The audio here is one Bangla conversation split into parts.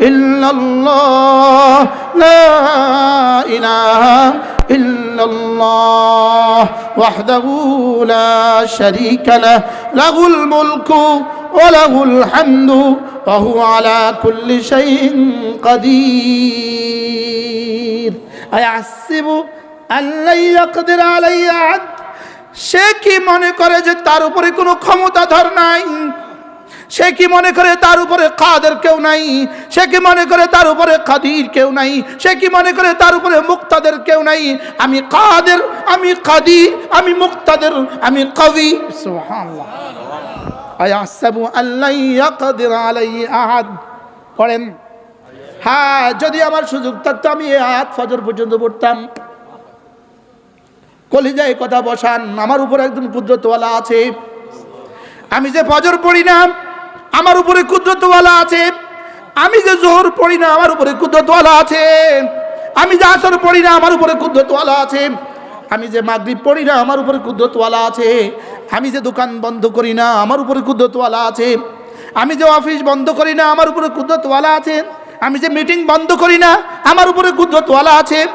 إلا الله لا إله إلا الله وحده لا شريك له له الملك وله الحمد وهو على كل شيء قدير أيحسب أن لن يقدر علي عبد সে কি মনে করে যে তার উপরে কোনো ক্ষমতাধর নাই সে কি মনে করে তার উপরে কাদের কেউ নাই? সে কি মনে করে তার উপরে কাদির কেউ নাই? সে কি মনে করে তার উপরে মুক্তাদের কেউ নাই? আমি কাদের? আমি কাদির? আমি মুক্তাদের? আমি কবি? আয়াসাবু আল্লাহ ইয়াকদির আলাইহি আহাদ। পড়েন। হ্যাঁ যদি আমার সুযোগ থাকতো, আমি এই ফজর পর্যন্ত পড়তাম। কলিজায় কথা বসান। আমার উপর একজন কুদরতওয়ালা আছে। আমি যে ফজর পড়ি না আমার উপরে কুদরতওয়ালা আছে। আমি যে জোহর পড়ি না, আমার উপরে কুদরতওয়ালা আছে। আমি যে আসর পড়ি না, আমার উপরে কুদরতওয়ালা আছে। আমি যে মাগরিব পড়ি না, আমার উপরে কুদরতওয়ালা আছে। আমি যে দোকান বন্ধ করি না, আমার উপরে কুদরতওয়ালা আছে। আমি যে অফিস বন্ধ করি না, আমার উপরে কুদরতওয়ালা আছে। আমি যে মিটিং বন্ধ করি না, আমার উপরে কুদরতওয়ালা আছে।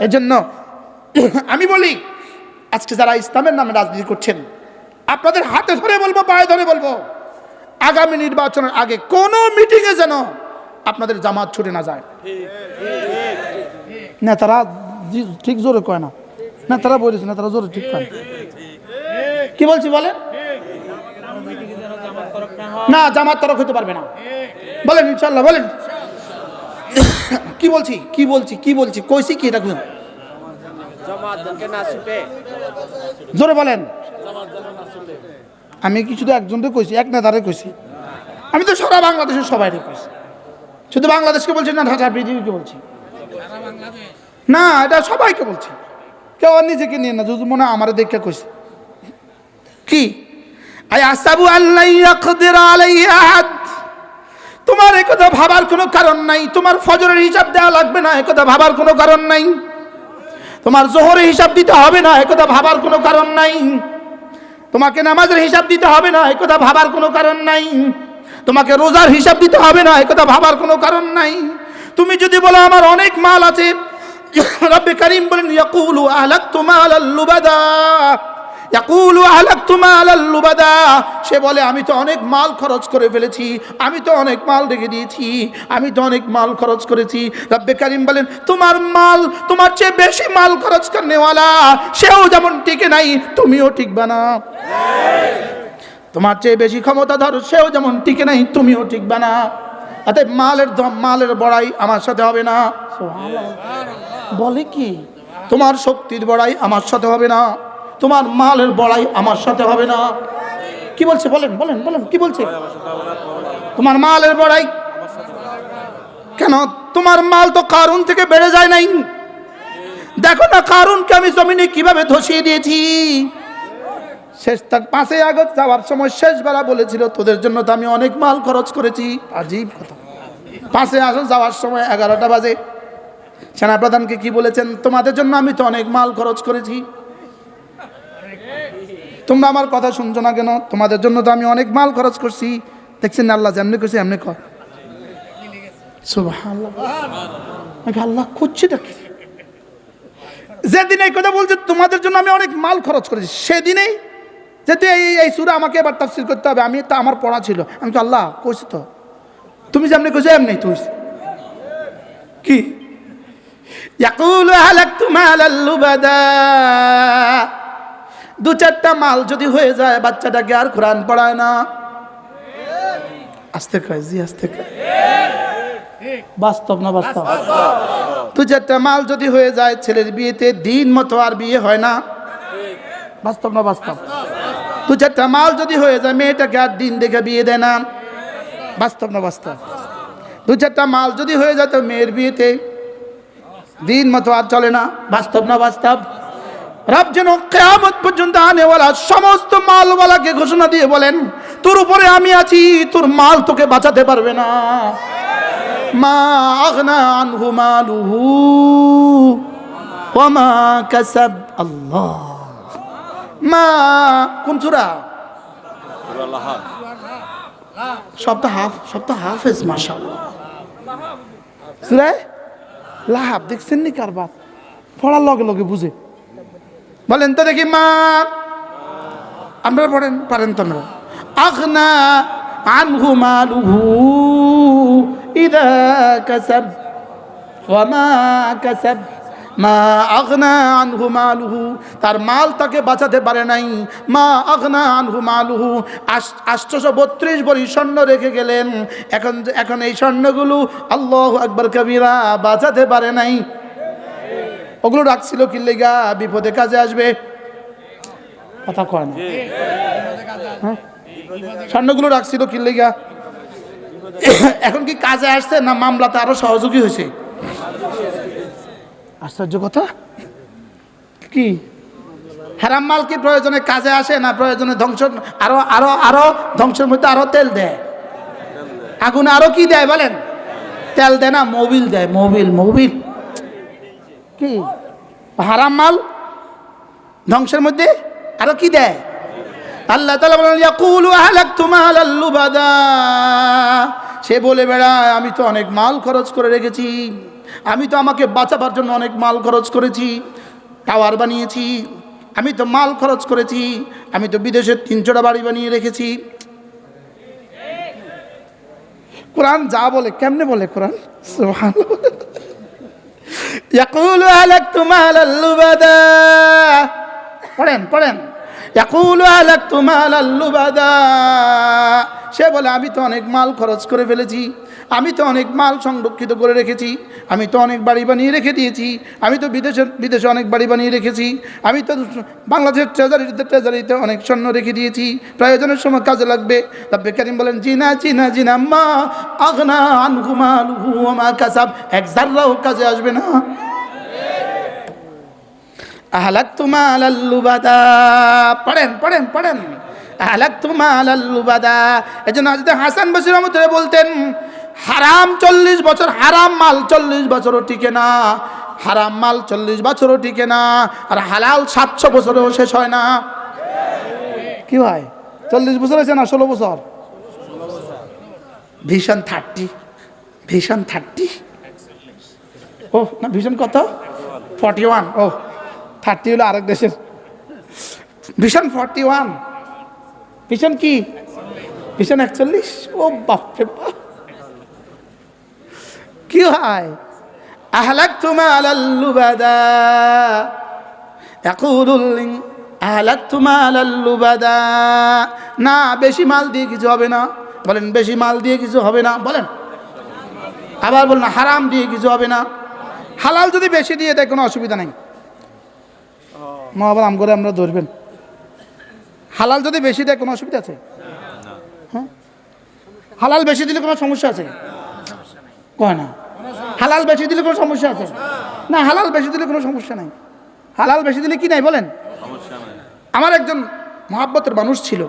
এজন্য আমি বলি, আজকে যারা ইসলামের নামে রাজনীতি করছেন, আপনাদের হাতে ধরে বলব, পায়ে ধরে বলব। আগামী নির্বাচনের আগে কোনো মিটিংয়ে যেন আপনাদের জামাত ছুটে না যায়। নেতারা ঠিক জোরে কয় না। নেতারা বলেছে নেতারা জোরে ঠিক কয়। কি বলছি বলেন? না জামাত তরক হতে পারবে না। বলেন ইনশাল্লাহ বলেন। কি বলছি কি বলছি কি বলছি কইছি কি এটা জোরে বলেন। আমি কি শুধু একজনকে কইছি, এক নেতারে কইছি। আমি তো সারা বাংলাদেশের সবাই কইছি। শুধু বাংলাদেশকে বলছি না ঢাকা পৃথিবীকে বলছি। না, এটা সবাইকে বলছি। কেউ নিজেকে নিয়ে না, যদি মনে আমার দেখে কইছে। কি? আই আসাবু আল্লাহ তোমার একথা ভাবার কোনো কারণ নাই। তোমার ফজরের হিসাব দেওয়া লাগবে না একথা ভাবার কোনো কারণ নাই। তোমার জোহরের হিসাব দিতে হবে না একথা ভাবার কোনো কারণ নাই। তোমাকে নামাজের হিসাব দিতে হবে না একথা ভাবার কোনো কারণ নাই। তোমাকে রোজার হিসাব দিতে হবে না একথা ভাবার কোনো কারণ নাই। তুমি যদি বলো, আমার অনেক মাল আছে। রব্বে করিম বলেন, ইয়াকুলু আহলাকতু মালাল লুবাদা। সে বলে আমি তো অনেক মাল খরচ করে ফেলেছি আমি তো অনেক মাল রেখে দিয়েছি আমি তো অনেক মাল খরচ করেছি। রব্বে করিম বলেন তোমার মাল তোমার চেয়ে বেশি মাল খরচ করনেওয়ালা সেও যেমন টিকে নাই তুমিও টিকবা না। তোমার চেয়ে বেশি ক্ষমতা ধর সেও যেমন টিকে নাই তুমিও টিকবা না। অতএব মালের দম মালের বড়াই আমার সাথে হবে না। বলে কি? তোমার শক্তির বড়াই আমার সাথে হবে না। তোমার মালের বড়াই আমার সাথে হবে না। কি বলছে? বলেন বলেন বলেন, কি বলছে? তোমার মালের বড়াই। কেন? তোমার মাল তো কারণ থেকে বেড়ে যায় নাই। দেখো না কারুনকে আমি জমিনে কীভাবে ধসিয়ে দিয়েছি। শেষ, তার পাঁচই আগস্ট যাওয়ার সময় শেষবেলা বলেছিল, তোদের জন্য তো আমি অনেক মাল খরচ করেছি। আজীব কথা। পাঁচই আগস্ট যাওয়ার সময় এগারোটা বাজে। সেনাপ্রধানকে কি বলেছেন? তোমাদের জন্য আমি তো অনেক মাল খরচ করেছি। তোমরা আমার কথা শুনছো না কেন? তোমাদের জন্য তো আমি অনেক মাল খরচ করছি। দেখছেন না আল্লাহ যেমনি করছি এমনি কর। আল্লাহ খুঁজছি দেখি। যেদিন এই কথা বলছে, তোমাদের জন্য আমি অনেক মাল খরচ করেছি। সেদিনেই যেহেতু এই এই সুরা আমাকে এবার তাফসির করতে হবে, আমি তা আমার পড়া ছিল। আমি তো আল্লাহ কইছি তো। তুমি যেমনি কইছো, এমনি তুই কি? ইয়াকুল হালাকতু মালাল লুবাদা দু চারটা মাল যদি হয়ে যায়, বাচ্চাটাকে আর কোরআন পড়ায় না। আস্তে কয়, জি, আস্তে কয়। বাস্তব না বাস্তব? দু চারটা মাল যদি হয়ে যায়, ছেলের বিয়েতে দিন মতো আর বিয়ে হয় না। বাস্তব না বাস্তব? দু চারটা মাল যদি হয়ে যায়, মেয়েটাকে আর দিন দেখে বিয়ে দেয় না। বাস্তব না বাস্তব? দু চারটা মাল যদি হয়ে যায়, তো মেয়ের বিয়েতে দিন মতো আর চলে না। বাস্তব না বাস্তব? রব যেন কেয়ামত পর্যন্ত আনেওয়ালা সমস্ত মালওয়ালাকে ঘোষণা দিয়ে বলেন, তোর উপরে আমি আছি, তোর মাল তোকে বাঁচাতে পারবে না। মা আগনা আনহু আল্লাহ। মা হাফ হাফেজ লাহাব, দেখছেন নি কারবার পড়ার লগে লগে বুঝে। বলেন তো দেখি মা। আপনারা পড়েন, পারেন তো না আখনা আনহু মালুহু ইদা কাসাব ওয়ামা কাসাব। মা আগনা আনহু মালুহু, তার মাল তাকে বাঁচাতে পারে নাই। মা আগনা আনহু মালুহু আষ্টশো বত্রিশ বড়ি স্বর্ণ রেখে গেলেন। এখন এখন এই স্বর্ণগুলো আল্লাহ আকবর কবিরা বাঁচাতে পারে নাই। ওগুলো রাখছিল কি লেগা? বিপদে কাজে আসবে? কথা কয় না। হ্যাঁ? স্বর্ণগুলো রাখছিল কি লেগা? এখন কি কাজে আসছে না মামলাতে আরও সহযোগী হয়েছে? আশ্চর্য কথা। কি? হারাম মাল কি প্রয়োজনে কাজে আসে না প্রয়োজনে ধ্বংস আরও আরও আরও ধ্বংসের মধ্যে আরও তেল দেয়? আগুনে আরও কি দেয় বলেন? তেল দেয় না মোবিল দেয় মোবিল মোবিল। কি? হারাম মাল? ধ্বংসের মধ্যে? আরও কি দেয়? আল্লাহ তালা বলেন, ইয়াকুলু আহলাকতু মালাল লুবাদা। সে বলে, বেড়ায়, আমি তো অনেক মাল খরচ করে রেখেছি। আমি তো আমাকে বাঁচাবার জন্য অনেক মাল খরচ করেছি। টাওয়ার বানিয়েছি। আমি তো মাল খরচ করেছি। আমি তো বিদেশে তিনশোটা বাড়ি বানিয়ে রেখেছি। কোরআন যা বলে, কেমনে বলে কোরআন? সুবহানাল্লাহ। أهلكت মালাল লুবাদা পড়েন পড়েন। ইয়াকুলু আলাক মালাল আল্লুবাদা সে বলে আমি তো অনেক মাল খরচ করে ফেলেছি। আমি তো অনেক মাল সংরক্ষিত করে রেখেছি, আমি তো অনেক বাড়ি বানিয়ে রেখে দিয়েছি, আমি তো বিদেশে বিদেশে অনেক বাড়ি বানিয়ে রেখেছি, আমি তো বাংলাদেশের ট্রেজারিতে ট্রেজারিতে অনেক স্বর্ণ রেখে দিয়েছি, প্রয়োজনের সময় কাজে লাগবে। রব্বে কারিম বলেন, জিনা জিনা জিনা, মা আগনা আনহু মালুহু ওয়া মা কাসাব। এক জাররাও কাজে আসবে না। আহলাকতু মালাল লুবাদা। পড়েন পড়েন পড়েন। আহলাকতু মালাল লুবাদা। এজন্য হযরত হাসান বসরি রহমাতুল্লাহ বলতেন হারাম চল্লিশ বছর, হারাম মাল চল্লিশ বছরও টিকে না। হারাম মাল চল্লিশ বছরও টিকে না, আর হালাল সাতশো বছরেও শেষ হয় না। কি ভাই? চল্লিশ বছর হয়েছে না ষোলো বছর? ভীষণ থার্টি ভীষণ থার্টি। ও, না, ভীষণ কত? ফর্টি ওয়ান, ও, থার্টি হলো আরেক দেশের। ভীষণ ফর্টি ওয়ান। ভীষণ কি? ভীষণ একচল্লিশ? ও বাপরে বাপ। কি হয়? আহলাক আহলাক না, বেশি মাল দিয়ে কিছু হবে না। বলেন, বেশি মাল দিয়ে কিছু হবে না। বলেন। আবার বলেন, হারাম দিয়ে কিছু হবে না। হালাল যদি বেশি দিয়ে দেয়, কোনো অসুবিধা নেই। মা আবার আম করে আমরা ধরবেন। হালাল যদি বেশি দেয়, কোনো অসুবিধা আছে? হ্যাঁ? হালাল বেশি দিলে কোনো সমস্যা আছে? কয় না? হালাল বেশি দিলে কোনো সমস্যা আছে? না, হালাল বেশি দিলে কোনো সমস্যা নাই। হালাল বেশি দিলে কি নাই বলেন? আমার একজন মহাব্বতের মানুষ ছিল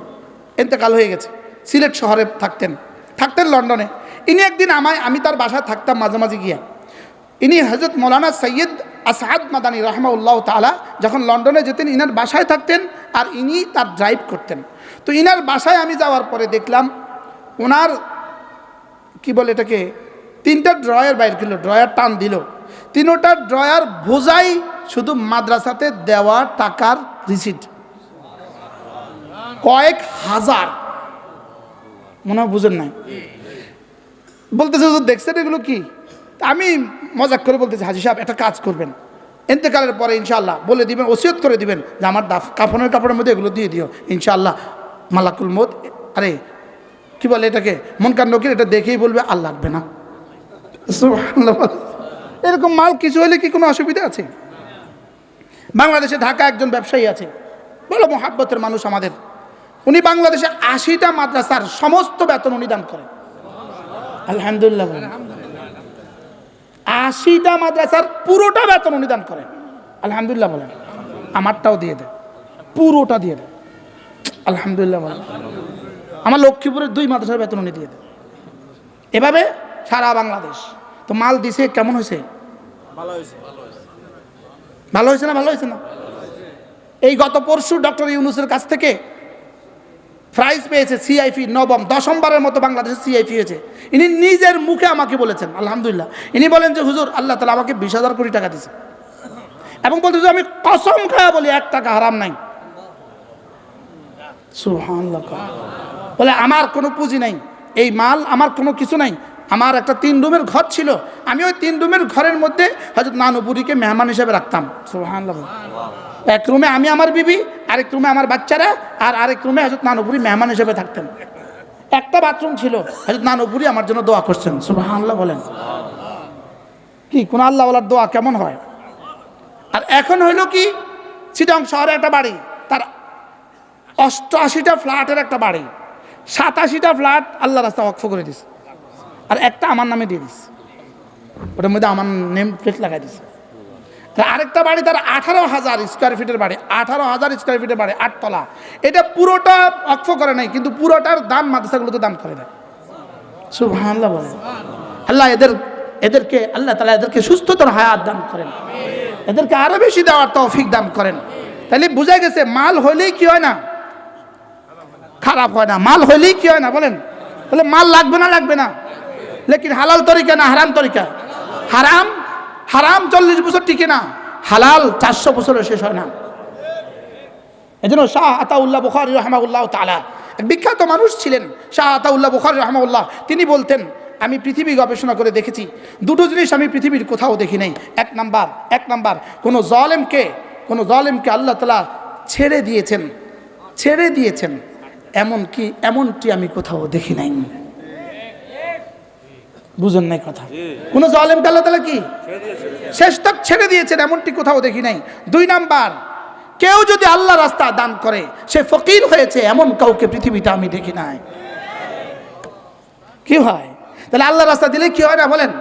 এতেকাল হয়ে গেছে, সিলেট শহরে থাকতেন থাকতেন লন্ডনে। ইনি একদিন আমায়, আমি তার বাসায় থাকতাম মাঝে মাঝে গিয়া। ইনি হজরত মৌলানা সৈয়দ আসাদ মাদানী রহমাউল্লাহ তালা যখন লন্ডনে যেতেন, ইনার বাসায় থাকতেন আর ইনি তার ড্রাইভ করতেন। তো ইনার বাসায় আমি যাওয়ার পরে দেখলাম, ওনার, কি বলে এটাকে তিনটা ড্রয়ার বাইর করল, ড্রয়ার টান দিল। তিনোটা ড্রয়ার বোঝাই শুধু মাদ্রাসাতে দেওয়া টাকার রিসিট কয়েক হাজার। মনে হয় বুঝেন নাই? বলতেছে দেখছেন এগুলো কি? আমি মজাক করে বলতেছি, হাজি সাহেব, একটা কাজ করবেন। এতেকালের পরে ইনশাল্লাহ বলে দিবেন, ওসিয়ত করে দিবেন যে আমার দাফ, কাফনের কাপড়ের মধ্যে এগুলো দিয়ে দিও। ইনশাল্লাহ মালাকুল মত আরে, কি বলে এটাকে? মন কান নকির এটা দেখেই বলবে, আর লাগবে না। এরকম মাল কিছু হলে কি কোনো অসুবিধা আছে? বাংলাদেশে ঢাকা একজন ব্যবসায়ী আছে। বড় মহাব্বতের মানুষ আমাদের। উনি বাংলাদেশে আশিটা মাদ্রাসার সমস্ত বেতন উনি দান করেন। আলহামদুলিল্লাহ। আশিটা মাদ্রাসার পুরোটা বেতন উনি দান করেন। আলহামদুলিল্লাহ বলেন। আমারটাও দিয়ে দেয় পুরোটা দিয়ে দেয় আলহামদুলিল্লাহ বলেন। আমার লক্ষ্মীপুরের দুই মাদ্রাসার বেতন উনি দিয়ে দেয় এভাবে সারা বাংলাদেশ। তো মাল দিছে কেমন হয়েছে? ভালো হয়েছে না ভালো হয়েছে না? এই গত পরশু ডক্টর ইউনুসের কাছ থেকে প্রাইজ পেয়েছে সিআইপি নবম দশমবারের মতো বাংলাদেশে সিআইপি হয়েছে। ইনি নিজের মুখে আমাকে বলেছেন আলহামদুলিল্লাহ। ইনি বলেন যে হুজুর আল্লাহ তালা আমাকে বিশ হাজার কোটি টাকা দিয়েছে। এবং বলতে আমি কসম খায়া বলি এক টাকা হারাম নাই। বলে আমার কোনো পুঁজি নাই। এই মাল আমার কোনো কিছু নাই। আমার একটা তিন রুমের ঘর ছিল। আমি ওই তিন রুমের ঘরের মধ্যে হয়তো নানুপুরিকে মেহমান হিসেবে রাখতাম। বলে। এক রুমে আমি, আমার বিবি, আরেক রুমে আমার বাচ্চারা, আর আরেক রুমে হজরত নানুপুরি মেহমান হিসেবে থাকতেন। একটা বাথরুম ছিল। হজরত নানুপুরি আমার জন্য দোয়া করছেন। সুবহানাল্লাহ বলেন। কি, কোন আল্লাহওয়ালার দোয়া কেমন হয়? আর এখন হইল কি, চিটং শহরে একটা বাড়ি, তার অষ্টআশিটা ফ্ল্যাটের একটা বাড়ি। সাতাশিটা ফ্ল্যাট আল্লাহ রাস্তা অক্ষ করে দিছে। আর একটা আমার নামে দিয়ে দিছে। ওটার মধ্যে আমার নেম প্লেট লাগাই দিছে। আর আরেকটা বাড়ি, তার আঠারো হাজার স্কোয়ার ফিটের বাড়ি, আঠারো হাজার স্কোয়ার ফিটের বাড়ি আটতলা এটা পুরোটা অক্ষ করে নাই, কিন্তু পুরোটার দান মাদ্রাসাগুলোতে দান করে দেয়। সুবহানাল্লাহ বলে। আল্লাহ এদের, এদেরকে, আল্লাহ তালা এদেরকে সুস্থতর হায়াত দান করেন। এদেরকে আরও বেশি দেওয়ার তৌফিক দান করেন। তাহলে বোঝা গেছে, মাল হইলেই কি হয় না? খারাপ হয় না। মাল হইলেই কি হয় না বলেন? তাহলে মাল লাগবে না লাগবে না। লেকিন হালাল তরিকা না হারাম তরিকা? হারাম? হারাম চল্লিশ বছর টিকে না। হালাল চারশো বছরে শেষ হয় না। এই জন্য শাহ আতাউল্লাহ বুখারি রহমাউল্লাহ তালা এক বিখ্যাত মানুষ ছিলেন শাহ আতাউল্লাহ বুখারি রহমাউল্লাহ তিনি বলতেন, আমি পৃথিবী গবেষণা করে দেখেছি, দুটো জিনিস আমি পৃথিবীর কোথাও দেখি নাই। এক নাম্বার এক নাম্বার, কোনো জলেমকে কোনো জলেমকে আল্লাহ তালা ছেড়ে দিয়েছেন ছেড়ে দিয়েছেন এমন কি এমনটি আমি কোথাও দেখি নাই। বুঝেন নাই কথা। কোন জলেমকে আল্লাহ তালা কি? শেষ তক ছেড়ে দিয়েছেন এমনটি কোথাও দেখি নাই। দুই নাম্বার কেউ যদি আল্লাহ রাস্তা দান করে সে ফকির হয়েছে এমন কাউকে পৃথিবীতে আমি দেখি নাই। কি হয়? তাহলে আল্লাহ রাস্তা দিলে কি হয় না বলেন?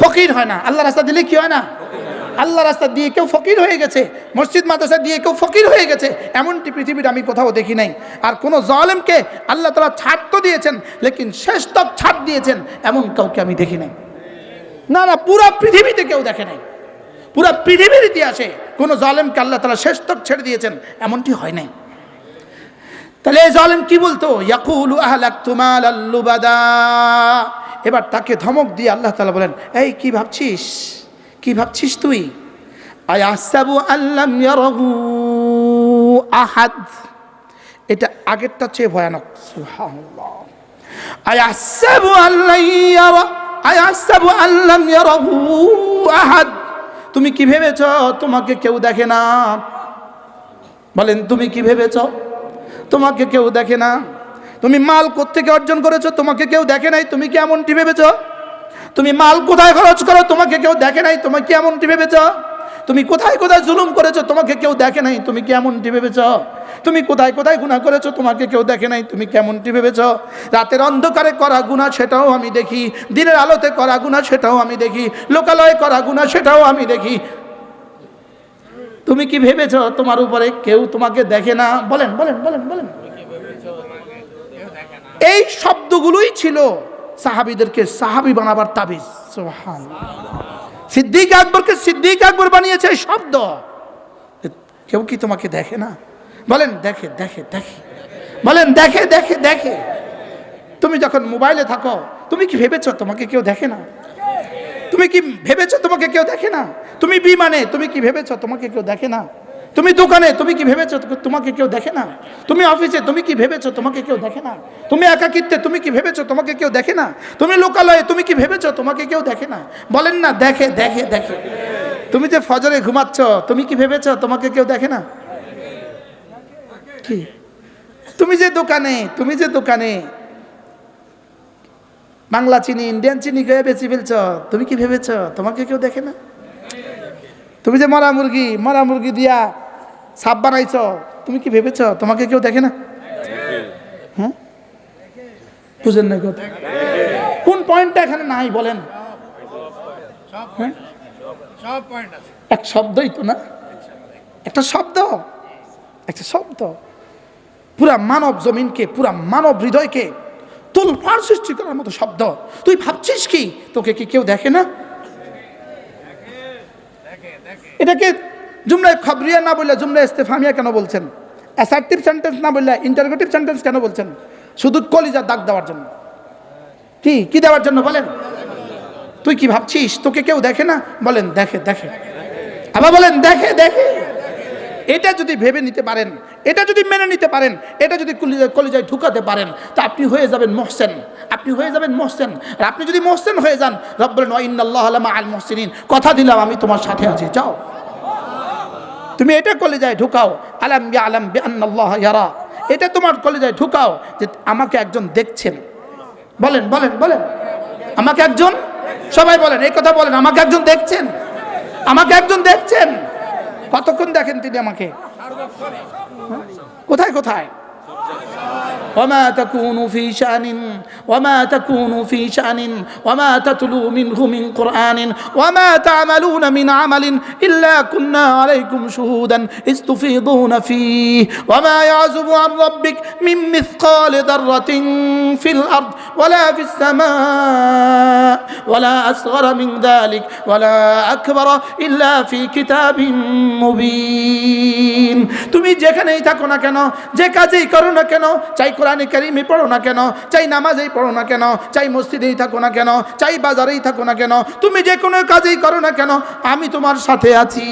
ফকির হয় না। আল্লাহ রাস্তা দিলে কি হয় না? আল্লাহ রাস্তা দিয়ে কেউ ফকির হয়ে গেছে, মসজিদ মাদ্রাসা দিয়ে কেউ ফকির হয়ে গেছে, এমনটি পৃথিবীর আমি কোথাও দেখি নাই। আর কোনো জলেমকে আল্লাহ তালা ছাড় তো দিয়েছেন, লেকিন শেষ তক ছাড় দিয়েছেন, এমন কাউকে আমি দেখি নাই। না না, পুরো পৃথিবীতে কেউ দেখে নাই। পুরো পৃথিবীর ইতিহাসে কোনো জলেমকে আল্লাহ তালা শেষ তক ছেড়ে দিয়েছেন, এমনটি হয় নাই। তাহলে এই জলেম কি বলতো? ইয়াকুলু আহলাক তুমাল আল্লুবাদা এবার তাকে ধমক দিয়ে আল্লাহ তালা বলেন, এই, কি ভাবছিস? কি ভাবছিস তুই? আহাদ। এটা আগেরটা চেয়ে ভয়ানক। আল্লাহ তুমি কি ভেবেছ তোমাকে কেউ দেখে না? বলেন, তুমি কি ভেবেছ তোমাকে কেউ দেখে না? তুমি মাল কোত্থেকে অর্জন করেছ? তোমাকে কেউ দেখে নাই? তুমি কি এমনটি ভেবেছ? তুমি মাল কোথায় খরচ করো? তোমাকে কেউ দেখে নাই? তোমাকে কি এমনটি ভেবেছ? তুমি কোথায় কোথায় জুলুম করেছ? তোমাকে কেউ দেখে নাই? তুমি কি এমনটি ভেবেছ? তুমি কোথায় কোথায় গুণা করেছ? তোমাকে কেউ দেখে নাই? তুমি কেমনটি ভেবেছ? রাতের অন্ধকারে করা গুণা সেটাও আমি দেখি। দিনের আলোতে করা গুণা সেটাও আমি দেখি। লোকালয়ে করা গুণা সেটাও আমি দেখি। তুমি কি ভেবেছ? তোমার উপরে কেউ তোমাকে দেখে না? বলেন বলেন বলেন বলেন। এই শব্দগুলোই ছিল। সাহাবিদেরকে সাহাবি বানাবার তাবিজ সুবহানাল্লাহ। সিদ্দিক আকবরকে সিদ্দিক আকবর বানিয়েছে শব্দ। কেউ কি তোমাকে দেখে না? বলেন, দেখে দেখে দেখে। বলেন, দেখে দেখে দেখে। তুমি যখন মোবাইলে থাকো, তুমি কি ভেবেছ তোমাকে কেউ দেখে না? তুমি কি ভেবেছো তোমাকে কেউ দেখে না? তুমি বিমানে, তুমি কি ভেবেছো তোমাকে কেউ দেখে না? তুমি দোকানে, তুমি কি ভেবেছো তোমাকে কেউ দেখে না? তুমি অফিসে, তুমি কি ভেবেছো তোমাকে কেউ দেখে না? তুমি একাকিত্বে, তুমি কি ভেবেছো তোমাকে কেউ দেখে না? তুমি লোকালয়ে, তুমি কি ভেবেছো তোমাকে কেউ দেখে না? বলেন না, দেখে দেখে দেখে। তুমি যে ফজরে ঘুমাচ্ছ, তুমি কি ভেবেছো তোমাকে কেউ দেখে না? কি? তুমি যে দোকানে, তুমি যে দোকানে বাংলা চিনি, ইন্ডিয়ান চিনি খেয়ে বেশি ফেলছ, তুমি কি ভেবেছ তোমাকে কেউ দেখে না? তুমি যে মরা মুরগি মরা মুরগি দিয়া সাপ বানাইছ? তুমি কি ভেবেছ? তোমাকে কেউ দেখে না? হ্যাঁ বুঝেন না কথা। কোন পয়েন্টটা এখানে নাই বলেন? এক শব্দই তো না? একটা শব্দ? একটা শব্দ? পুরা মানব জমিনকে পুরা মানব হৃদয়কে তোলফার সৃষ্টি করার মতো শব্দ। তুই ভাবছিস কি? তোকে কি কেউ দেখে না? এটাকে জুমলায় খবরিয়া না বললে জুমলা ইস্তেফামিয়া কেন বলছেন? অ্যাসার্টিভ সেন্টেন্স না বললে ইন্টারগেটিভ সেন্টেন্স কেন বলছেন? শুধু কলিজার দাগ দেওয়ার জন্য। কি? কি দেওয়ার জন্য বলেন? তুই কি ভাবছিস? তোকে কেউ দেখে না? বলেন, দেখে দেখে। আবার বলেন, দেখে দেখে। এটা যদি ভেবে নিতে পারেন, এটা যদি মেনে নিতে পারেন, এটা যদি কলিজায় ঢুকাতে পারেন, তা আপনি হয়ে যাবেন মহসেন। আপনি হয়ে যাবেন মহসেন। আর আপনি যদি মহসেন হয়ে যান রব বলেন আল মহসিনিন। কথা দিলাম, আমি তোমার সাথে আছি, যাও। তুমি এটা কলেজায় ঢুকাও। আলাম বি আলাম বি আন্নাল্লাহ ইয়ারা। এটা তোমার কলেজায় ঢুকাও যে আমাকে একজন দেখছেন। বলেন বলেন বলেন। আমাকে একজন? সবাই বলেন, এই কথা বলেন, আমাকে একজন দেখছেন? আমাকে একজন দেখছেন? কতক্ষণ দেখেন তিনি আমাকে? কোথায় কোথায়? وما تكون في شأن وما تكون في شأن وما تتلو منه من قرآن وما تعملون من عمل إلا كنا عليكم شهودا إذ تفيضون فيه وما يعزب عن ربك من مثقال ذرة في الأرض ولا في السماء ولا أصغر من ذلك ولا أكبر إلا في كتاب মুবিন তুমি যেখানেই থাকো না কেন যে কাজেই করো না কেন চাই কোরআনে কারিমে পড়ো না কেন? চাই নামাজেই পড়ো না কেন? চাই মসজিদেই থাকো না কেন? চাই বাজারেই থাকো না কেন? তুমি যে কোনো কাজেই করো না কেন? আমি তোমার সাথে আছি।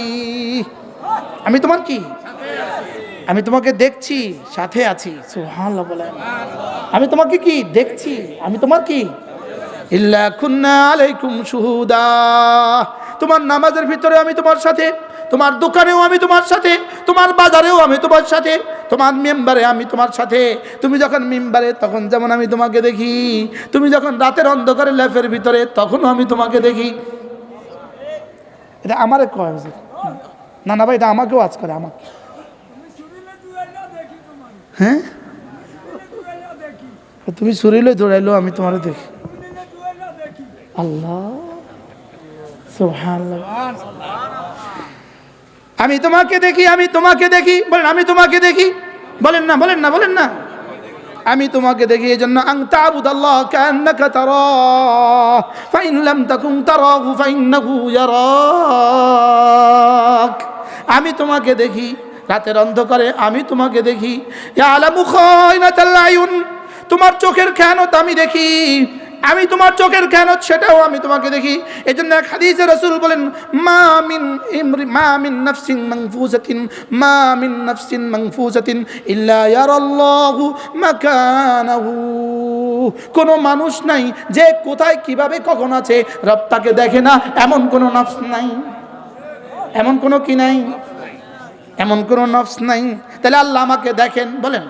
আমি তোমার কি? আমি তোমাকে দেখছি, সাথে আছি। আমি তোমাকে কি? দেখছি। আমি তোমার কি? ইল্লা আলাইকুম শুহুদা। তোমার নামাজের ভিতরে আমি তোমার সাথে তোমার দোকানেও আমি তোমার সাথে, তোমার বাজারেও আমি তোমার সাথে, তোমার মেম্বারে আমি তোমার সাথে। তুমি যখন মেম্বারে, তখন যেমন আমি তোমাকে দেখি। তুমি যখন রাতের অন্ধকারে ল্যাফের ভিতরে, তখনও আমি তোমাকে দেখি। এটা আমারে কয় না না ভাই, এটা আমাকেও আজ করে, আমাকে। হ্যাঁ? তুমি সুরিলে দৌড়াইলো আমি তোমার দেখি। আল্লাহ। সুবহানাল্লাহ। আমি তোমাকে দেখি, আমি তোমাকে দেখি। বলেন, আমি তোমাকে দেখি। বলেন না বলেন না বলেন না। আমি তোমাকে দেখি এই জন্য আং আমি তোমাকে দেখি, রাতের অন্ধকারে আমি তোমাকে দেখি। তোমার চোখের খেয়ানত আমি দেখি। আমি তোমার চোখের খেয়ানত, সেটাও আমি তোমাকে দেখি। এই জন্য এক হাদিসে রসুল বলেন, মা মিন ইমরি, মা মিন নাফসিন মানফুজাতিন, মা মিন নাফসিন মানফুজাতিন ইল্লা ইয়ারাল্লাহু মাকানাহু। কোনো মানুষ নাই, যে কোথায়, কীভাবে, কখন আছে, রব তাকে দেখে না, এমন কোনো নফস নাই। এমন কোনো কি নাই? এমন কোনো নফস নাই। তাহলে আল্লাহ আমাকে দেখেন, বলেন।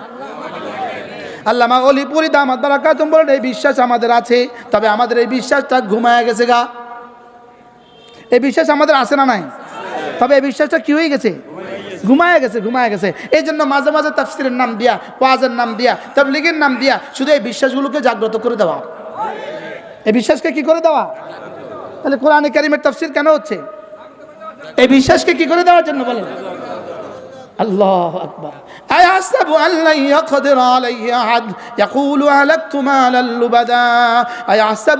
আল্লামা অলিপুরি দামাত বারাকাতুম বলেন, এই বিশ্বাস আমাদের আছে, তবে আমাদের এই বিশ্বাসটা ঘুমায় গেছে গা। এই বিশ্বাস আমাদের আছে না নাই? তবে এই বিশ্বাসটা কি হয়ে গেছে? ঘুমায় গেছে ঘুমায় গেছে। এই জন্য মাঝে মাঝে তাফসিরের নাম দিয়া, ওয়াজের নাম দিয়া, তবলিগের নাম দিয়া শুধু এই বিশ্বাসগুলোকে জাগ্রত করে দেওয়া। এই বিশ্বাসকে কি করে দেওয়া? তাহলে কোরআনে কারিমের তাফসির কেন হচ্ছে? এই বিশ্বাসকে কি করে দেওয়ার জন্য বলেন? الله أكبر. أيحسب أن لن يقدر عليه أحد؟ يقول أهلكت مالا لبدا. أيحسب